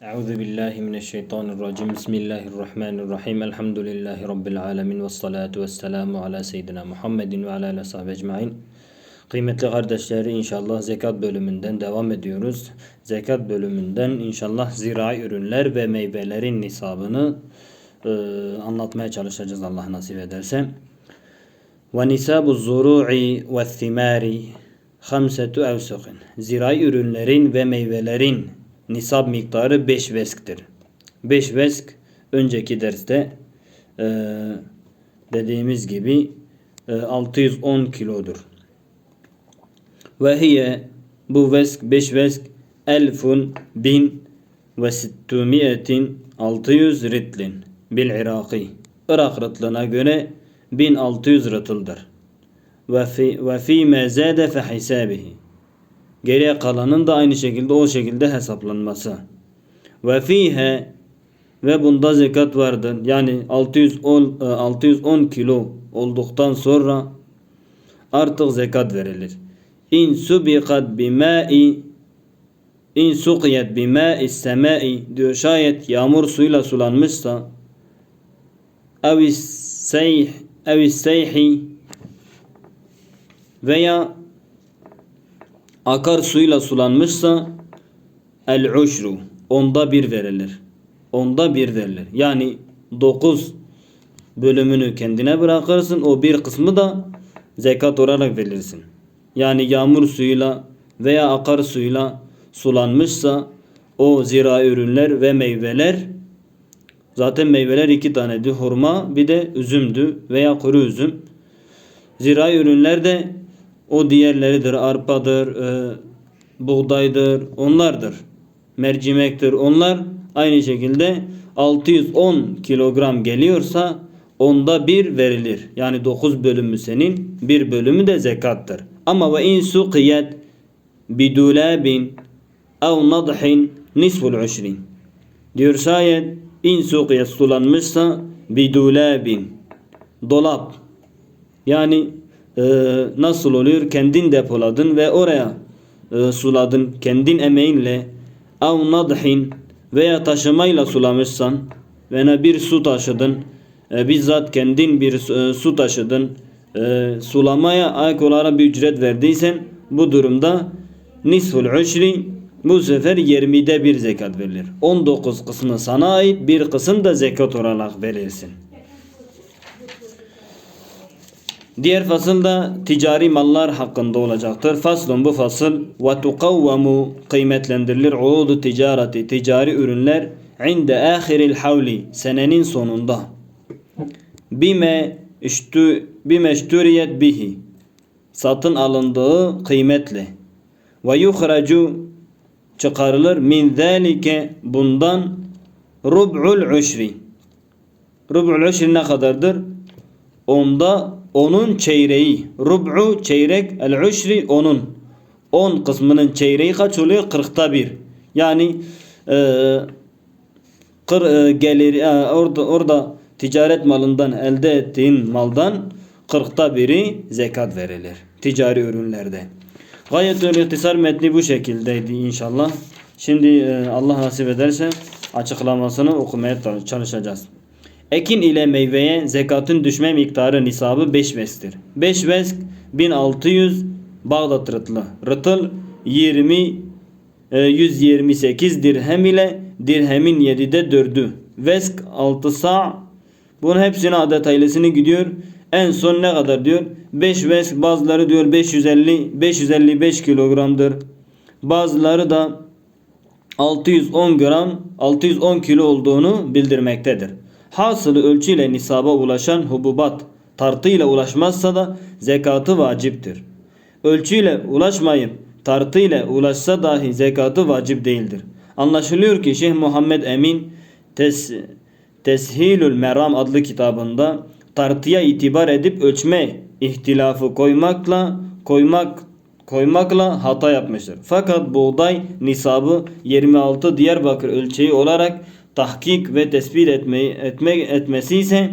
Euzu billahi mineşşeytanirracim. Bismillahirrahmanirrahim. Elhamdülillahi rabbil alamin ve salatu vesselamu ala seyyidina Muhammedin ve ala ala sahbe ecmaîn. Kıymetli kardeşleri inşallah zekat bölümünden devam ediyoruz. Zekat bölümünden inşallah zirai ürünler ve meyvelerin nisabını e, anlatmaya çalışacağız Allah nasip ederse. Ve nisabu zuru'i ve thimari 5 evsukin. Zirai ürünlerin ve meyvelerin nisab miktarı 5 vesktir. 5 vesk önceki derste e, dediğimiz gibi e, 610 kilodur. Ve hiye bu vesk 5 vesk elfun bin ve sittumiyetin 600 ritlin bil Iraki. Irak rıtlığına göre 1600 rıtıldır. Ve fi, ve fi mezade fe hisabihi. Geriye kalanın da aynı şekilde o şekilde hesaplanması. Ve fihe ve bunda zekat vardır. Yani 610 610 e, kilo olduktan sonra artık zekat verilir. İn subiqat bimai in suqiyat bimai semai diyor şayet yağmur suyla sulanmışsa ev seyh ev seyhi veya akar suyla sulanmışsa el uşru onda bir verilir. Onda bir verilir. Yani dokuz bölümünü kendine bırakırsın. O bir kısmı da zekat olarak verirsin. Yani yağmur suyuyla veya akar suyla sulanmışsa o zira ürünler ve meyveler zaten meyveler iki taneydi. Hurma bir de üzümdü veya kuru üzüm. Zira ürünler de o diğerleridir. Arpadır, e, buğdaydır. Onlardır. Mercimektir. Onlar aynı şekilde 610 kilogram geliyorsa onda bir verilir. Yani 9 bölümü senin, bir bölümü de zekattır. Ama ve in suqiyet bidulabin ev nadhin nisful uşrin. Diyor şayet in suqiyet sulanmışsa bidulabin dolap yani e, nasıl oluyor? Kendin depoladın ve oraya e, suladın. Kendin emeğinle ev nadhin veya taşımayla sulamışsan ve bir su taşıdın. E, bizzat kendin bir e, su taşıdın. Sulamaya ayak olarak bir ücret verdiysen bu durumda nisful uşri bu sefer 20'de bir zekat verilir. 19 kısmı sana ait bir kısım da zekat olarak verilsin. Diğer fasıl da ticari mallar hakkında olacaktır. Faslun bu fasıl ve tukavvamu kıymetlendirilir. Uudu ticareti ticari ürünler inde ahiril havli senenin sonunda. Bime iştü bime iştüriyet bihi satın alındığı kıymetle. Ve yuhracu çıkarılır. Min zalike bundan. Rub'ul uşri rub'ul uşri ne kadardır? Onda onun çeyreği. Rub'u çeyrek. El uşri onun. On kısmının çeyreği kaç oluyor? Kırkta bir. Yani e, kır, e, gelir e, orada, orada ticaret malından elde ettiğin maldan kırkta biri zekat verilir. Ticari ürünlerde. Gayetül ihtisar metni bu şekildeydi inşallah. Şimdi e, Allah nasip ederse açıklamasını okumaya çalışacağız. Ekin ile meyveye zekatın düşme miktarı nisabı 5 vestir. 5 vesk 1600 Bağdat rıtlı. Rıtıl 20 128 e, dirhem ile dirhemin 7'de 4'ü. Vesk 6 sa bunun hepsine adet ailesini gidiyor. En son ne kadar diyor? 5 vesk bazıları diyor 550 555 kilogramdır. Bazıları da 610 gram 610 kilo olduğunu bildirmektedir. Hasılı ölçüyle nisaba ulaşan hububat tartıyla ulaşmazsa da zekatı vaciptir. Ölçüyle ulaşmayıp tartıyla ulaşsa dahi zekatı vacip değildir. Anlaşılıyor ki Şeyh Muhammed Emin Tes Teshilül Meram adlı kitabında tartıya itibar edip ölçme ihtilafı koymakla koymak koymakla hata yapmıştır. Fakat buğday nisabı 26 Diyarbakır ölçeği olarak tahkik ve tespit etmeyi, etme, etmesi ise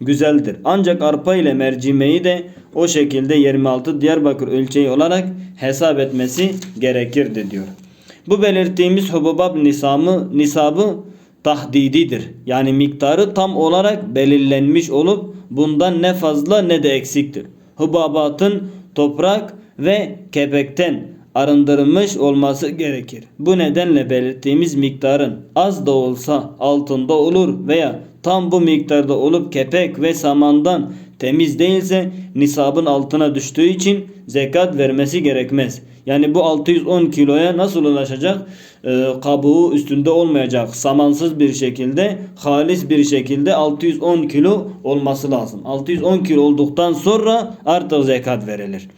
güzeldir. Ancak arpa ile mercimeği de o şekilde 26 Diyarbakır ölçeği olarak hesap etmesi gerekirdi diyor. Bu belirttiğimiz hububat nisabı, nisabı tahdididir. Yani miktarı tam olarak belirlenmiş olup bundan ne fazla ne de eksiktir. Hububatın toprak ve kepekten arındırılmış olması gerekir. Bu nedenle belirttiğimiz miktarın az da olsa altında olur veya tam bu miktarda olup kepek ve samandan temiz değilse nisabın altına düştüğü için zekat vermesi gerekmez. Yani bu 610 kiloya nasıl ulaşacak? Ee, kabuğu üstünde olmayacak. Samansız bir şekilde, halis bir şekilde 610 kilo olması lazım. 610 kilo olduktan sonra artık zekat verilir.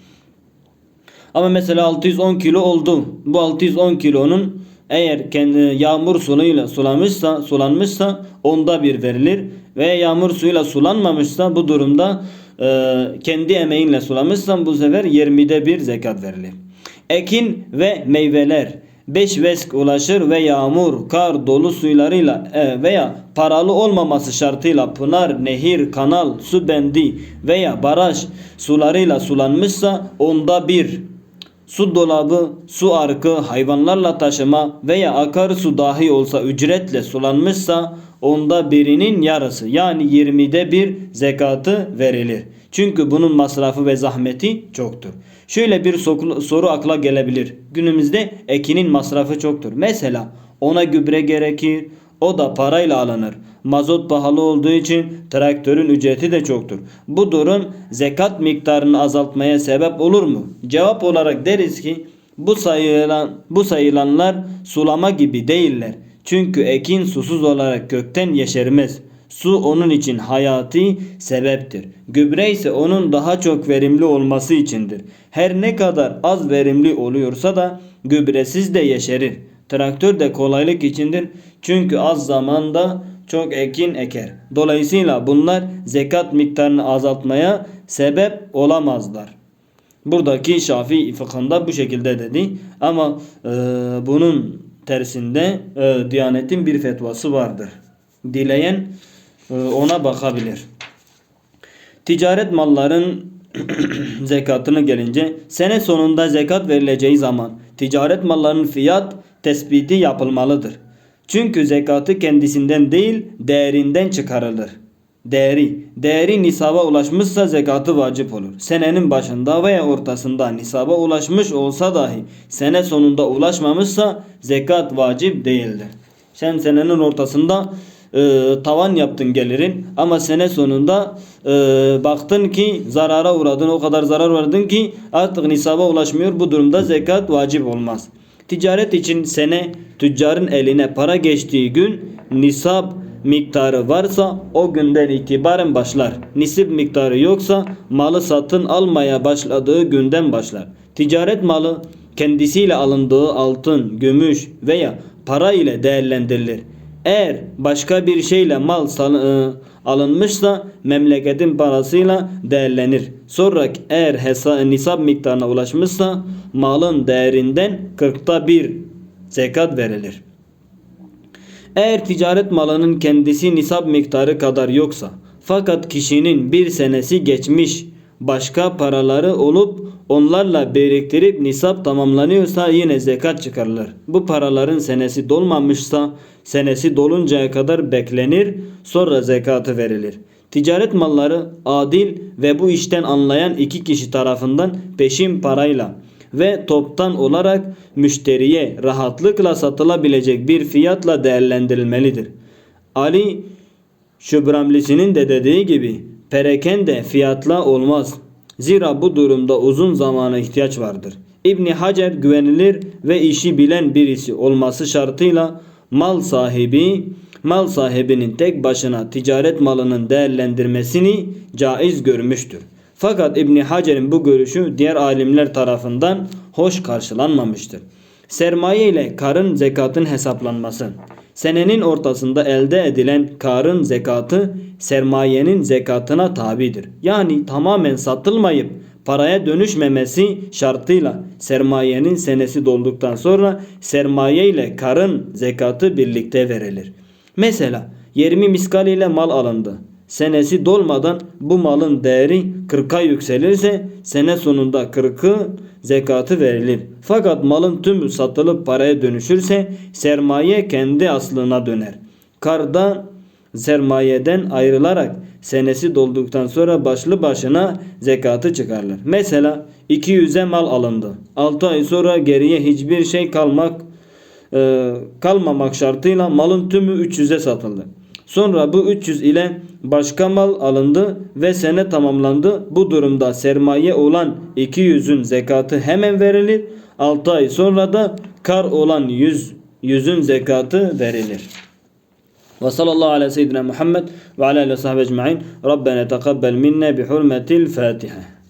Ama mesela 610 kilo oldu. Bu 610 kilonun eğer kendi yağmur suyuyla sulanmışsa, sulanmışsa onda bir verilir. Ve yağmur suyuyla sulanmamışsa bu durumda e, kendi emeğinle sulamışsan bu sefer 20'de bir zekat verilir. Ekin ve meyveler 5 vesk ulaşır ve yağmur, kar, dolu suylarıyla e, veya paralı olmaması şartıyla pınar, nehir, kanal, su bendi veya baraj sularıyla sulanmışsa onda bir su dolabı, su arkı, hayvanlarla taşıma veya akarsu dahi olsa ücretle sulanmışsa onda birinin yarısı yani 20'de bir zekatı verilir. Çünkü bunun masrafı ve zahmeti çoktur. Şöyle bir soru akla gelebilir. Günümüzde ekinin masrafı çoktur. Mesela ona gübre gerekir, o da parayla alınır. Mazot pahalı olduğu için traktörün ücreti de çoktur. Bu durum zekat miktarını azaltmaya sebep olur mu? Cevap olarak deriz ki bu sayılan bu sayılanlar sulama gibi değiller. Çünkü ekin susuz olarak kökten yeşermez. Su onun için hayati sebeptir. Gübre ise onun daha çok verimli olması içindir. Her ne kadar az verimli oluyorsa da gübresiz de yeşerir. Traktör de kolaylık içindir. Çünkü az zamanda çok ekin eker. Dolayısıyla bunlar zekat miktarını azaltmaya sebep olamazlar. Buradaki Şafii fıkhında bu şekilde dedi. Ama e, bunun tersinde e, Diyanet'in bir fetvası vardır. Dileyen e, ona bakabilir. Ticaret malların zekatını gelince sene sonunda zekat verileceği zaman ticaret mallarının fiyat tespiti yapılmalıdır. Çünkü zekatı kendisinden değil değerinden çıkarılır. Değeri. Değeri nisaba ulaşmışsa zekatı vacip olur. Senenin başında veya ortasında nisaba ulaşmış olsa dahi sene sonunda ulaşmamışsa zekat vacip değildir. Sen senenin ortasında e, tavan yaptın gelirin ama sene sonunda e, baktın ki zarara uğradın o kadar zarar uğradın ki artık nisaba ulaşmıyor bu durumda zekat vacip olmaz. Ticaret için sene tüccarın eline para geçtiği gün nisap miktarı varsa o günden itibaren başlar. Nisip miktarı yoksa malı satın almaya başladığı günden başlar. Ticaret malı kendisiyle alındığı altın, gümüş veya para ile değerlendirilir. Eğer başka bir şeyle mal alınmışsa memleketin parasıyla değerlenir. Sonra eğer hesa nisap miktarına ulaşmışsa malın değerinden kırkta bir zekat verilir. Eğer ticaret malının kendisi nisap miktarı kadar yoksa fakat kişinin bir senesi geçmiş başka paraları olup onlarla biriktirip nisap tamamlanıyorsa yine zekat çıkarılır. Bu paraların senesi dolmamışsa senesi doluncaya kadar beklenir sonra zekatı verilir. Ticaret malları adil ve bu işten anlayan iki kişi tarafından peşin parayla ve toptan olarak müşteriye rahatlıkla satılabilecek bir fiyatla değerlendirilmelidir. Ali Şübramlisi'nin de dediği gibi perakende fiyatla olmaz. Zira bu durumda uzun zamana ihtiyaç vardır. İbni Hacer güvenilir ve işi bilen birisi olması şartıyla mal sahibi mal sahibinin tek başına ticaret malının değerlendirmesini caiz görmüştür. Fakat İbni Hacer'in bu görüşü diğer alimler tarafından hoş karşılanmamıştır. Sermaye ile karın zekatın hesaplanması. Senenin ortasında elde edilen karın zekatı sermayenin zekatına tabidir. Yani tamamen satılmayıp paraya dönüşmemesi şartıyla sermayenin senesi dolduktan sonra sermaye ile karın zekatı birlikte verilir. Mesela 20 miskal ile mal alındı. senesi dolmadan bu malın değeri 40'a yükselirse sene sonunda 40'ı zekatı verilir. Fakat malın tümü satılıp paraya dönüşürse sermaye kendi aslına döner. Karda sermayeden ayrılarak senesi dolduktan sonra başlı başına zekatı çıkarılır. Mesela 200'e mal alındı. 6 ay sonra geriye hiçbir şey kalmak e, kalmamak şartıyla malın tümü 300'e satıldı. Sonra bu 300 ile başka mal alındı ve sene tamamlandı. Bu durumda sermaye olan 200'ün zekatı hemen verilir. 6 ay sonra da kar olan 100 yüzün zekatı verilir. وصلى الله على سيدنا محمد وعلى آله وصحبه أجمعين. ربنا تقبل منا بحرمة الفاتحة.